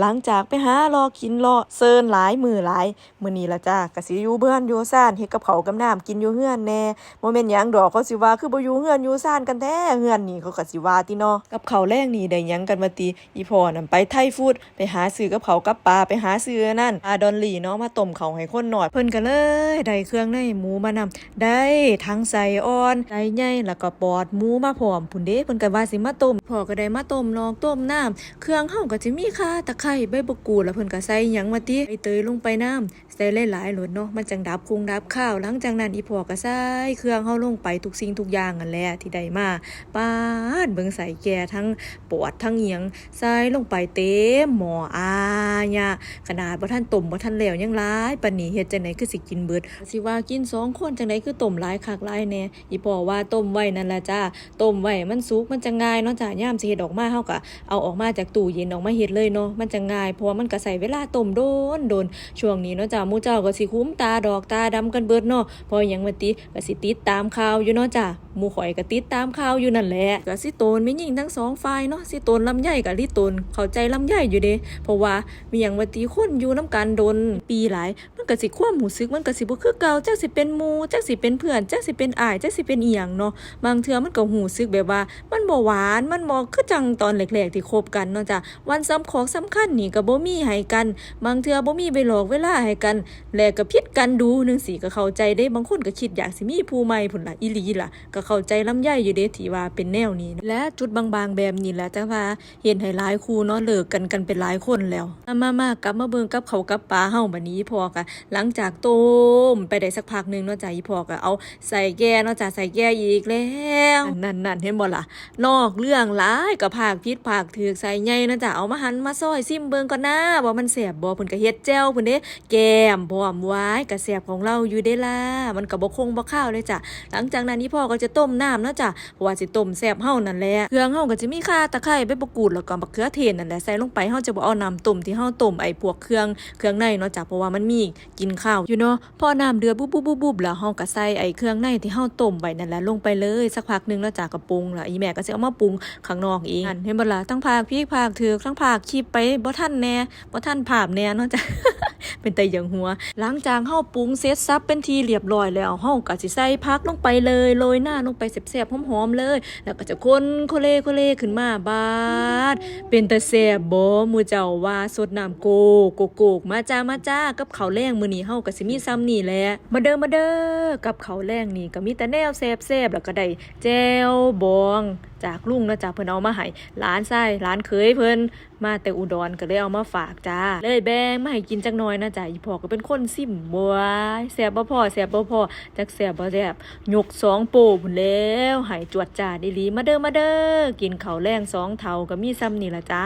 หลังจากไปหารอกินรอเซินหลายมือหลายมื้อนี้ละจ้ากะสิอยู่เบื้อนอยู่ซ่านเฮ็ดกับเขากับน้ำกินอยู่เฮือนแน่บ่แม่นหยังดอกเขาสิว่าคือบ่อยู่เฮือนอยู่ซ่านกันแท้เฮือนนี่เขาก็สิว่าติเนาะกับเขาแรงนี่ได้หยังกันมาติอีพ่อนั่นไปไทฟูดไปหาซื้อกับเขากับปลาไปหาซื้อนั่นปลาดอนลี่เนาะมาต้มเขาวให้คนหน่อยเพิ่นก็เลยได้เครื่องในหมูมานำได้ทั้งไส้อ่อนไส้ใหญ่แล้วก็ปอดหมูมาพร้อมพุ่นเด้เพิ่นก็ว่าสิมาต้มพ่อก็ได้มาต้มนอกต้มน้ำเครื่องเฮาก็จะมีข่าตะไคร้ใบมะกรูดแล้วเพิ่นก็ใส่หยังมาติใบเตยลงไปน้ำใส่หลายๆหลดเนาะมันจังดับคงดับข้าวหลังจากนั้นอีพ่อก็ใส่เครื่องเฮาลงไปทุกสิ่งทุกอย่างนั่นแหละที่ได้มาปาดเบิ่งใส่แก่ทั้งปอดทั้งเหียงใส่ลงไปเต็มหม้ออาญะขนาดบ่ทันต้มบ่ทันแล้วยังหลายปานนี้เฮ็ดจังไดคือสิกินเบิดสิว่ากินสองคนจังไดคือต้มหลายคักหลายแน่อีพ่อว่าต้มไว้นั่นล่ะจ้าต้มไว้มันสุกมันจะง่ายเนาะจ้ายามสิเฮ็ดออกมาเฮาก็เอาออกมาจากตู้เย็นออกมาเฮ็ดเลยเนาะมันจะง่ายเพราะว่ามันก็ใส่เวลาต้มโดนโดนช่วงนี้เนาะจ้ามูเจ้าก็สิคุ้มตาดอกตาดำกันเบิดเนาะเพราะหยังว่าติก็สิติดตามข่าวอยู่เนาะจ้ามูข่อยก็ติดตามข่าวอยู่นั่นแหละก็สิโตนไมีหญิงทั้งสองฝ่ายเนาะสิโตนลำไยกับลิโตนเข้าใจลำไยอยู่เด้เพราะว่ามีหยังว่าติคนอยู่นํกันโดนปีหลาย มันก็สิความรู้สึกมันก็สิบ่คือเก่าจักสิเป็นมูจักสิเป็นเพื่อนจักสิเป็นอายจักสิเป็นอีหยังเนาะบางเทื่อมันก็รู้สึกแบบว่า มันบ่หวานมันบ่คือจังตอนแรกๆที่คบกันเนาะจ้ะวันสำของสำคญนี่ก็บ่มีให้กัน บางเทื่อบ่มีไปหลอกเวลาให้กัน แล้วก็ผิดกันดูหนึงสิก็เข้าใจได้บางคนก็คิดอยากสิมีผู้ใหม่พุ่นล่ะอีหลีล่ะ ก็เข้าใจลำไยอยู่เด้ที่ว่าเป็นแนวนี้ และจุดบางๆแบบนี้แหละจังว่าเห็นให้หลายคู่เนาะเลิกกันกันเป็นหลายคนแล้ว มาๆๆกลับมาเบิ่งกับเขากับปลาเฮาบัดนี้พอก็หลังจากโตมไปได้สักพักนึงเนาะจ้ะอีพอก็เอาใส่แก่เนาะจ้ะใส่แก่อีกแล้วนั่นๆเห็นบ่ล่ะนอกเรื่องหลายกับภาคพิษภาคถือกใส่ใหญ่นะจ๊ะเอามาหันมาซอยซิมเบิงก่อนนะว่ามันแซ่บบ่เพิ่นก็เฮ็ดแจ่วเพิ่นเด้แก้มพร้อมไว้ก็แซ่บของเราอยู่เด้ล่ะมันก็บ่คงบ่ข้าวเลยจ้ะหลังจากนั้นนี่พ่อก็จะต้มน้ำเนาะจ้ะเพราะว่าสิต้มแซ่บเฮานั่นแหละเครื่องเฮาก็จะมีข่าตะไคร้ใบมะกรูดแล้วก็มะเขือเทศนั่นแหละใส่ลงไปเฮาจะบ่เอาน้ำต้มที่เฮาต้มไอ้พวกเครื่องเครื่องในเนาะจ้ะเพราะว่ามันมีกินข้าวอยู่เนาะพอน้ำเดือดบุบๆๆๆแล้วเฮาก็ใส่ไอ้เครื่องในที่เฮาต้มไว้นั่นแหละลงไปเลยสักพักหนึงแล้วจ้ะก็ปรุงแล้วอีแม่ก็สิเอามาปรุงข้างนอกเองเห็นบ่ล่ะทั้งภาคพี่ภาคถือทั้งภาคคลิปไปบ่ทันแน่บ่ทันภาพแน่เนาะจ้ะเป็นแต่อย่างหัว หลังจากเฮาปรุงเสร็จสับเป็นทีเรียบร้อยแล้วเฮาก็สิใส่ผักลงไปเลยโรยหน้าลงไปแซ่บๆหอมๆเลย แล้วก็จะคนโคเลโคเลขึ้นมาบาดเป็นแตาแซ่บบ่หมู่เจ้าว่าสดน้ำโกโกโกกมาจ้ามาจ้ากับข้าวแรงมื้อนี้เฮาก็สิมีซ้ำนี่แหละมาเด้อมาเด้อกับข้าวแรงนี่ก็มีแต่แนวแซ่บๆแล้วก็ได้แจ่วบองจากลุงนะจ้ะเพิ่นเอามาให้ร้านไส้ร้านเคยเพิ่นมาแต่อุดรก็เลยเอามาฝากจ้า เลยแบ่งมาให้กินจักหน่อยนะจ้ะอีพ่อก็เป็นคนซิมบัวยแซบบ่พอแซบบ่พอจักแซบบ่แซ่บยกสองโปพุ่นแล้วให้จวดจ้าดีหลีมาเด้อมาเด้อกินข้าวแรงสองเท่าก็มีซ้ำนี่ละจ้า